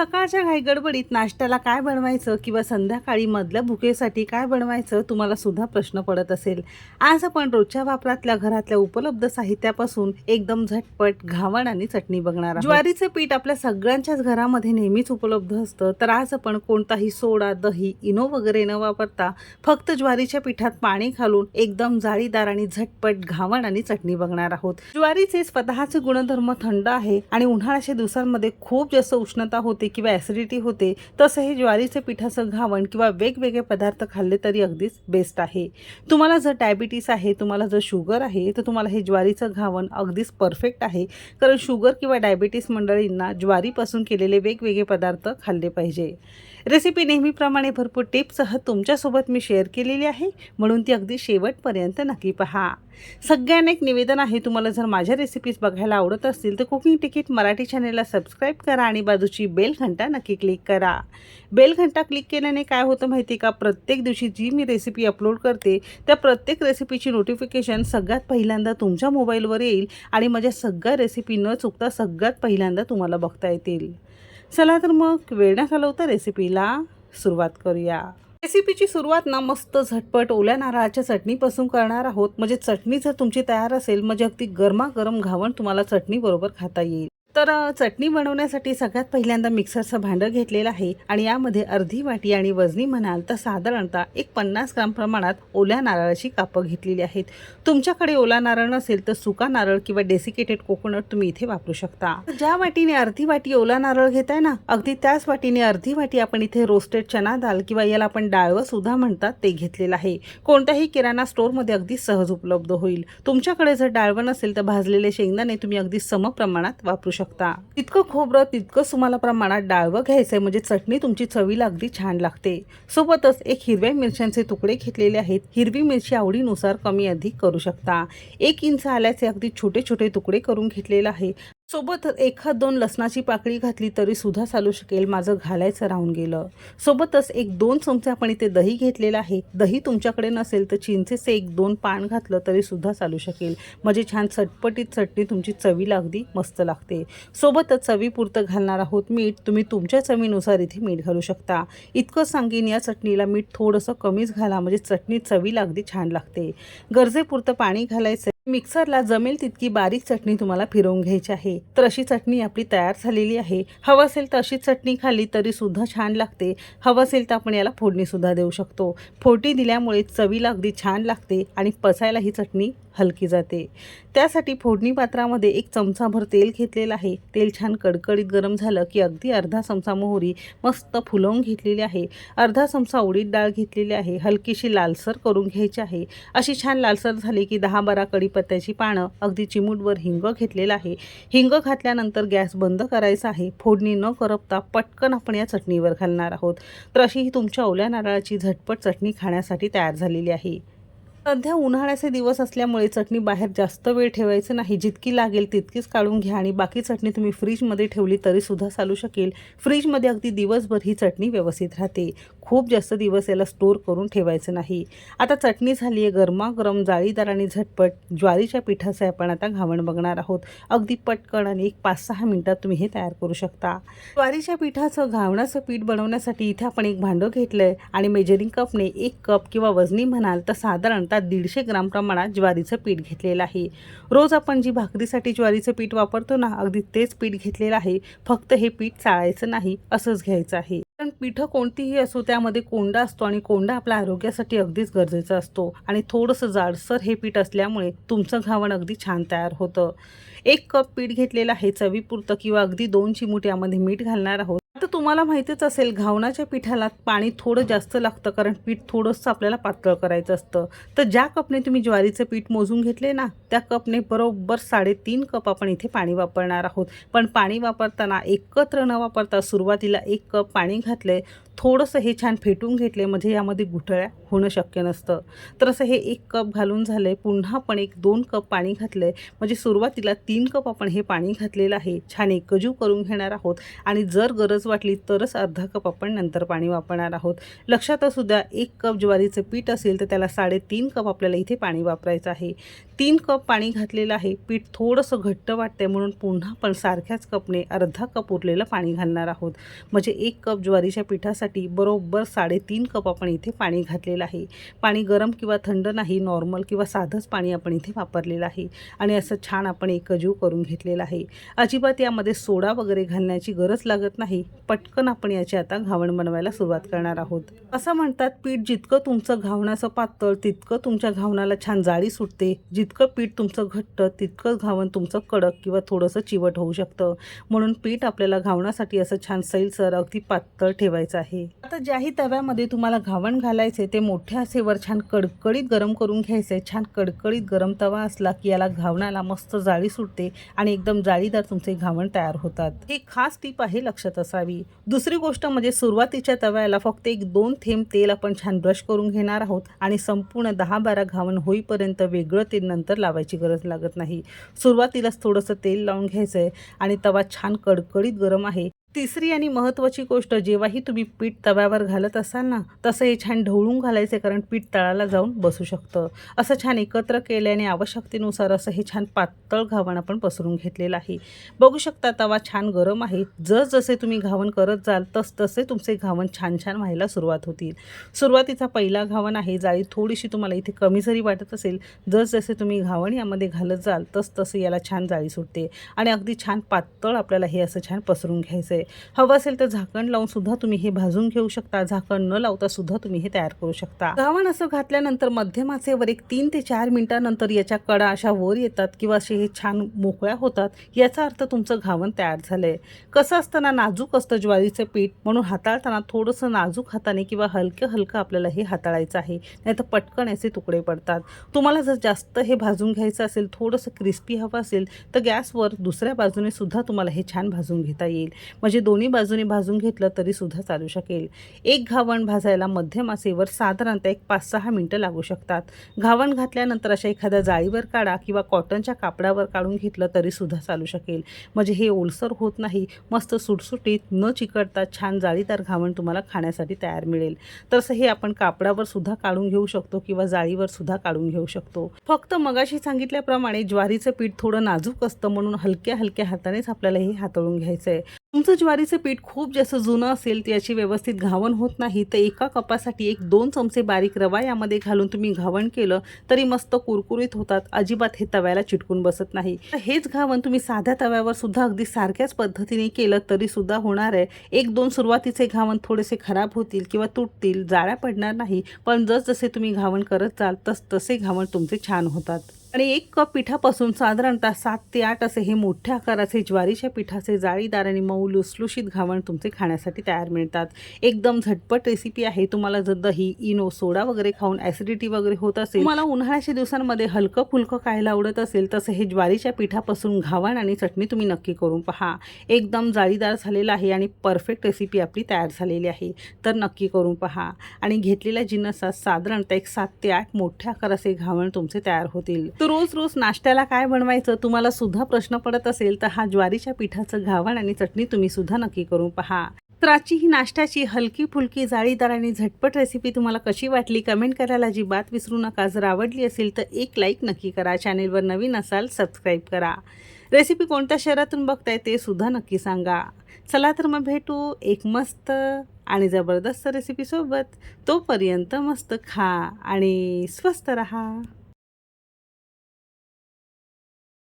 सकाळच्या घाई गडबडीत नाश्त्याला काय बनवायचं किंवा संध्याकाळी मधल्या भुकेसाठी काय बनवायचं तुम्हाला सुद्धा प्रश्न पडत असेल. आज आपण रोजच्या वापरातल्या घरातल्या उपलब्ध साहित्यापासून एकदम झटपट घावण आणि चटणी बघणार आहोत. ज्वारीचं पीठ आपल्या सगळ्यांच्याच घरामध्ये नेहमीच उपलब्ध असतं. तर आज आपण कोणताही सोडा दही इनो वगैरे न वापरता फक्त ज्वारीच्या पिठात पाणी घालून एकदम जाळीदार आणि झटपट घावण आणि चटणी बघणार आहोत. ज्वारीचे स्वतःचे गुणधर्म थंड आहे आणि उन्हाळ्याच्या दिवसांमध्ये खूप जास्त उष्णता होते किंवा ॲसिडिटी होते तसं हे ज्वारीचं पिठाचं घावण किंवा वेगवेगळे पदार्थ खाल्ले तरी अगदीच बेस्ट आहे. तुम्हाला जर डायबिटीस आहे तुम्हाला जर शुगर आहे तर तुम्हाला हे ज्वारीचं घावण अगदीच परफेक्ट आहे. कारण शुगर किंवा डायबिटीस मंडळींना ज्वारीपासून केलेले वेगवेगळे पदार्थ खाल्ले पाहिजे. रेसिपी नेहमीप्रमाणे भरपूर टिप्ससह तुमच्यासोबत मी शेअर केलेली आहे. म्हणून ती अगदी शेवटपर्यंत नक्की पहा. सगळ्यांना एक निवेदन आहे तुम्हाला जर माझ्या रेसिपीज बघायला आवडत असतील तर कुकिंग तिकीट मराठी चॅनेलला सबस्क्राईब करा आणि बाजूची बेल घंटा नक्की क्लिक करा. बेल घंटा क्लिक केल्याने काय होतं माहिती आहे का? प्रत्येक दिवशी जी मी रेसिपी अपलोड करते त्या प्रत्येक रेसिपीची नोटिफिकेशन सगळ्यात पहिल्यांदा तुमच्या मोबाईलवर येईल आणि माझ्या सगळ्या रेसिपी न चुकता सगळ्यात पहिल्यांदा तुम्हाला बघता येतील. चला तर मग वेळ न घालवता रेसिपीला सुरुवात करूया. रेसिपीची सुरुवात ना मस्त झटपट ओल्या नारळाच्या चटणीपासून करणार आहोत. म्हणजे चटणी जर तुमची तयार असेल म्हणजे अगदी गरमागरम घावण तुम्हाला चटणीबरोबर खाता येईल. तर चटणी बनवण्यासाठी सगळ्यात पहिल्यांदा मिक्सरचं भांडं घेतलेलं आहे आणि यामध्ये अर्धी वाटी आणि वजनी म्हणाल तर साधारणतः एक पन्नास ग्राम प्रमाणात ओल्या नारळाची कापं घेतलेली आहेत. तुमच्याकडे ओला नारळ नसेल तर सुका नारळ किंवा डेसिकेटेड कोकोनट तुम्ही इथे वापरू शकता. ज्या वाटीने अर्धी वाटी ओला नारळ घेताय ना अगदी त्याच वाटीने अर्धी वाटी आपण इथे रोस्टेड चना दाल किंवा याला आपण डाळवं सुद्धा म्हणतात ते घेतलेलं आहे. कोणत्याही किराणा स्टोअरमध्ये अगदी सहज उपलब्ध होईल. तुमच्याकडे जर डाळवं नसेल तर भाजलेले शेंगदाणे तुम्ही अगदी सम प्रमाणात वापरू शकता तितकं खोबरं तितकंच तुम्हाला प्रमाणात डाळवं घ्यायचंय म्हणजे चटणी तुमची चवीला अगदी छान लागते. सोबतच एक हिरव्या मिरच्यांचे तुकडे घेतलेले आहेत. हिरवी मिरची आवडीनुसार कमी अधिक करू शकता. एक इंच आल्याचे अगदी छोटे छोटे तुकडे करून घेतलेलं आहे. सोबत एखाद दोन लसणाची पाकळी घातली तरी सुद्धा चालू शकेल माझं घालायचं राहून गेलं. सोबतच एक दोन चमचे आपण इथे दही घेतलेलं आहे. दही तुमच्याकडे नसेल तर चिंचेचे एक दोन पान घातलं तरी सुद्धा चालू शकेल. म्हणजे छान चटपटीत चटणी तुमची चवीला अगदी मस्त लागते. सोबतच चवीपुरतं घालणार आहोत मीठ. तुम्ही तुमच्या चवीनुसार इथे मीठ घालू शकता. इतकं सांगेन या चटणीला मीठ थोडंसं कमीच घाला म्हणजे चटणी चवीला अगदी छान लागते. गरजेपुरतं पाणी घालायचं मिक्सरला जमेल तितकी बारीक चटणी तुम्हाला फिरवून घ्यायची आहे. तर अशी चटणी आपली तयार झालेली आहे. हवं असेल तर अशी चटणी खाल्ली तरी सुद्धा छान लागते. हवं असेल तर आपण याला फोडणी सुद्धा देऊ शकतो. फोडणी दिल्यामुळे चवीला अगदी छान लागते आणि पचायला ही चटणी हलकी जाते. त्यासाठी फोडणी पात्रामध्ये एक चमचाभर तेल घेतलेलं आहे. तेल छान कडकडीत गरम झालं की अगदी अर्धा चमचा मोहरी मस्त फुलवून घेतलेली आहे. अर्धा चमचा उडीद डाळ घेतलेली आहे. हलकीशी लालसर करून घ्यायची आहे. अशी छान लालसर झाली की दहा बारा कढीपत्त्याची पानं अगदी चिमूटवर हिंग घेतलेलं आहे. हिंग घातल्यानंतर गॅस बंद करायचा आहे. फोडणी न करपता पटकन आपण या चटणीवर घालणार आहोत. तर अशी ही तुमच्या ओल्या नारळाची झटपट चटणी खाण्यासाठी तयार झालेली आहे. सध्या उन्हाळ्याचे दिवस असल्यामुळे चटणी बाहेर जास्त वेळ ठेवायचं नाही. जितकी लागेल तितकीच काढून घ्या आणि बाकी चटणी तुम्ही फ्रीजमध्ये ठेवली तरी सुद्धा चालू शकेल. फ्रीजमध्ये अगदी दिवसभर ही चटणी व्यवस्थित राहते. खूप जास्त दिवस याला स्टोअर करून ठेवायचं नाही. आता चटणी झाली आहे गरमागरम जाळीदार आणि झटपट. ज्वारीच्या पिठाचं आपण आता घावण बघणार आहोत. अगदी पटकन आणि एक पाच सहा मिनटात तुम्ही हे तयार करू शकता. ज्वारीच्या पिठाचं घावणाचं पीठ बनवण्यासाठी इथे आपण एक भांडं घेतलं आहे आणि मेजरिंग कपने एक कप किंवा वजनी म्हणाल तर साधारण साधारणतः दीडशे ग्राम प्रमाणात ज्वारीचं पीठ घेतलेलं आहे. रोज आपण जी भाकरीसाठी ज्वारीचं पीठ वापरतो ना अगदी तेच पीठ घेतलेलं आहे. फक्त हे पीठ चाळायचं नाही असंच घ्यायचं आहे. कारण पिठं कोणतीही असो त्यामध्ये कोंडा असतो आणि कोंडा आपल्या आरोग्यासाठी अगदीच गरजेचा असतो. आणि थोडंसं जाडसर हे पीठ असल्यामुळे तुमचं घावण अगदी छान तयार होतं. एक कप पीठ घेतलेलं आहे चवीपुरतं किंवा अगदी दोन चिमूट यामध्ये मीठ घालणार आहोत. आता तुम्हाला माहितीच असेल घावणाच्या पिठाला पाणी थोडं जास्त लागतं कारण पीठ थोडंसं आपल्याला पातळ करायचं असतं. तर ज्या कपने तुम्ही ज्वारीचं पीठ मोजून घेतले ना त्या कपने बरोबर साडेतीन कप आपण इथे पाणी वापरणार आहोत. पण पाणी वापरताना एकत्र न वापरता सुरुवातीला एक कप पाणी घातले थोडंसं हे छान फेटून घेतले म्हणजे यामध्ये गुठळ्या होणं शक्य नसतं. तर असं हे एक कप घालून झालं आहे पुन्हा आपण एक दोन कप पाणी घातलं आहे म्हणजे सुरुवातीला तीन कप आपण हे पाणी घातलेलं आहे छान एकजू करून घेणार आहोत. आणि जर गरज वाटली तरच अर्धा कप आपण नंतर पाणी वापरणार आहोत. लक्षात सुद्धा एक कप ज्वारीचं पीठ असेल तर त्याला साडेतीन कप आपल्याला इथे पाणी वापरायचं आहे. तीन कप पाणी घातलेलं आहे. पीठ थोडंसं घट्ट वाटतंय म्हणून पुन्हा पण सारख्याच कपने अर्धा कप उरलेलं पाणी घालणार आहोत. म्हणजे एक कप ज्वारीच्या पिठासाठी बरोबर साडेतीन कप आपण इथे पाणी घातलेलं आहे. पाणी गरम किंवा थंड नाही नॉर्मल किंवा साधंच पाणी आपण इथे वापरलेलं आहे. आणि असं छान आपण एकजीव करून घेतलेलं आहे. अजिबात यामध्ये सोडा वगैरे घालण्याची गरज लागत नाही. पटकन आपण याची आता घावण बनवायला सुरुवात करणार आहोत. असं म्हणतात पीठ जितकं तुमचं घावणाचं पातळ तितकं तुमच्या घावणाला छान जाळी सुटते. जित जितकं पीठ तुमचं घट्ट तितकं घावण तुमचं कडक किंवा थोडंसं चिवट होऊ शकतं. म्हणून पीठ आपल्याला घावण्यासाठी असं छान सैलसर अगदी पातळ ठेवायचं आहे. आता ज्याही तव्यामध्ये तुम्हाला घावण घालायचे ते मोठ्या आसेवर छान कडकडीत गरम करून घ्यायचे छान कडकडीत गरम तवा असला की याला घावणाला मस्त जाळी सुटते आणि एकदम जाळीदार तुमचे घावण तयार होतात. ही खास टीप आहे लक्षात असावी. दुसरी गोष्ट म्हणजे सुरुवातीच्या तव्याला फक्त एक दोन थेंब तेल आपण छान ब्रश करून घेणार आहोत आणि संपूर्ण दहा बारा घावण होईपर्यंत वेगळं तेल नंतर लावायची गरज लागत नाही. सुरुवातीलाच थोडंसं तेल लावून घ्यायचं आहे आणि तवा छान कडकडीत गरम आहे. तिसरी आणि महत्त्वाची गोष्ट जेव्हाही तुम्ही पीठ तव्यावर घालत असाल ना तसं हे छान ढवळून घालायचे कारण पीठ तळाला जाऊन बसू शकतं. असं छान एकत्र केल्याने आवश्यकतेनुसार असं हे छान पातळ घावण आपण पसरून घेतलेलं आहे. बघू शकता तवा छान गरम आहे. जसजसे तुम्ही घावण करत जाल तस तसे तुमचे घावण छान छान व्हायला सुरुवात होतील. सुरुवातीचा पहिला घावण आहे जाळी थोडीशी तुम्हाला इथे कमी जरी वाटत असेल जसजसे तुम्ही घावण यामध्ये घालत जाल तस तसं याला छान जाळी सुटते. आणि अगदी छान पातळ आपल्याला हे असं छान पसरून घ्यायचं आहे हवं असेल तर झाकण लावून सुद्धा तुम्ही हे भाजून घेऊ शकता. झाकण न लावता सुद्धा तुम्ही हे तयार करू शकता. गावण असं घातल्यानंतर मध्यमाचेवर एक तीन ते चार मिनिटानंतर याच्या कडा अशा वर येतात किंवा असे हे छान मोकळ्या होतात याचा अर्थ तुमचं घावण तयार झालंय. कसं असताना नाजूक असतं ज्वारीचं पीठ म्हणून हाताळताना थोडंसं नाजूक हाताने किंवा हलकं हलकं आपल्याला हे हाताळायचं आहे. नाही तर पटकन याचे तुकडे पडतात. तुम्हाला जर जास्त हे भाजून घ्यायचं असेल थोडंसं क्रिस्पी हवं असेल तर गॅसवर दुसऱ्या बाजूने सुद्धा तुम्हाला हे छान भाजून घेता येईल. म्हणजे दोन्ही बाजूने भाजून घेतलं तरी सुद्धा चालू शकेल. एक घावण भाजायला मध्यम आचेवर साधारणतः एक पाच सहा मिनटं लागू शकतात. घावण घातल्यानंतर अशा एखाद्या जाळीवर काढा किंवा कॉटनच्या कापडावर काढून घेतलं तरी सुद्धा चालू शकेल. म्हणजे हे ओलसर होत नाही मस्त सुटसुटीत न चिकटता छान जाळीदार घावण तुम्हाला खाण्यासाठी तयार मिळेल. तसं हे आपण कापडावर सुद्धा काढून घेऊ शकतो किंवा जाळीवर सुद्धा काढून घेऊ शकतो. फक्त मगाशी सांगितल्याप्रमाणे ज्वारीचं पीठ थोडं नाजूक असतं म्हणून हलक्या हलक्या हातानेच आपल्याला हे हाताळून घ्यायचं आहे तुमचं ज्वारीचं पीठ खूप जास्त जुनं असेल तर याची व्यवस्थित घावण होत नाही तर एका कपासाठी एक दोन चमचे बारीक रवा यामध्ये घालून तुम्ही घावण केलं तरी मस्त कुरकुरीत होतात. अजिबात हे तव्याला चिटकून बसत नाही. तर हेच घावण तुम्ही साध्या तव्यावर सुद्धा अगदी सारख्याच पद्धतीने केलं तरी सुद्धा होणार आहे. एक दोन सुरुवातीचे घावण थोडेसे खराब होतील किंवा तुटतील जाळ्या पडणार नाही पण जसजसे तुम्ही घावण करत जाल तस तसे घावण तुमचे छान होतात. आणि एक कप पिठापासून साधारणतः सात ते आठ असे हे मोठ्या आकाराचे ज्वारीच्या पिठाचे जाळीदार आणि मऊ लुसलुशीत घावण तुमचे खाण्यासाठी तयार मिळतात. एकदम झटपट रेसिपी आहे. तुम्हाला जर दही इनो सोडा वगैरे खाऊन ॲसिडिटी वगैरे होत असेल तुम्हाला उन्हाळ्याच्या दिवसांमध्ये हलकं फुलकं खायला आवडत असेल तसं हे ज्वारीच्या पिठापासून घावण आणि चटणी तुम्ही नक्की करून पहा. एकदम जाळीदार झालेलं आहे आणि परफेक्ट रेसिपी आपली तयार झालेली आहे. तर नक्की करून पहा. आणि घेतलेल्या जिन्नसात साधारणतः एक सात ते आठ मोठ्या आकाराचे घावण तुमचे तयार होतील. तर रोज रोज नाश्त्याला काय बनवायचं? तुम्हाला सुद्धा प्रश्न पडत असेल तर हा ज्वारीच्या पिठाचं घावण आणि चटणी तुम्ही सुद्धा नक्की करून पहा. तर आजची ही नाश्त्याची हलकी फुलकी जाळीदार आणि झटपट रेसिपी तुम्हाला कशी वाटली? कमेंट करायला अजिबात विसरू नका. जर आवडली असेल तर एक लाईक नक्की करा. चॅनेलवर नवीन असाल सबस्क्राईब करा. रेसिपी कोणत्या शहरातून बघताय ते सुद्धा नक्की सांगा. चला तर मग भेटू एक मस्त आणि जबरदस्त रेसिपीसोबत तोपर्यंत मस्त खा आणि स्वस्त रहा.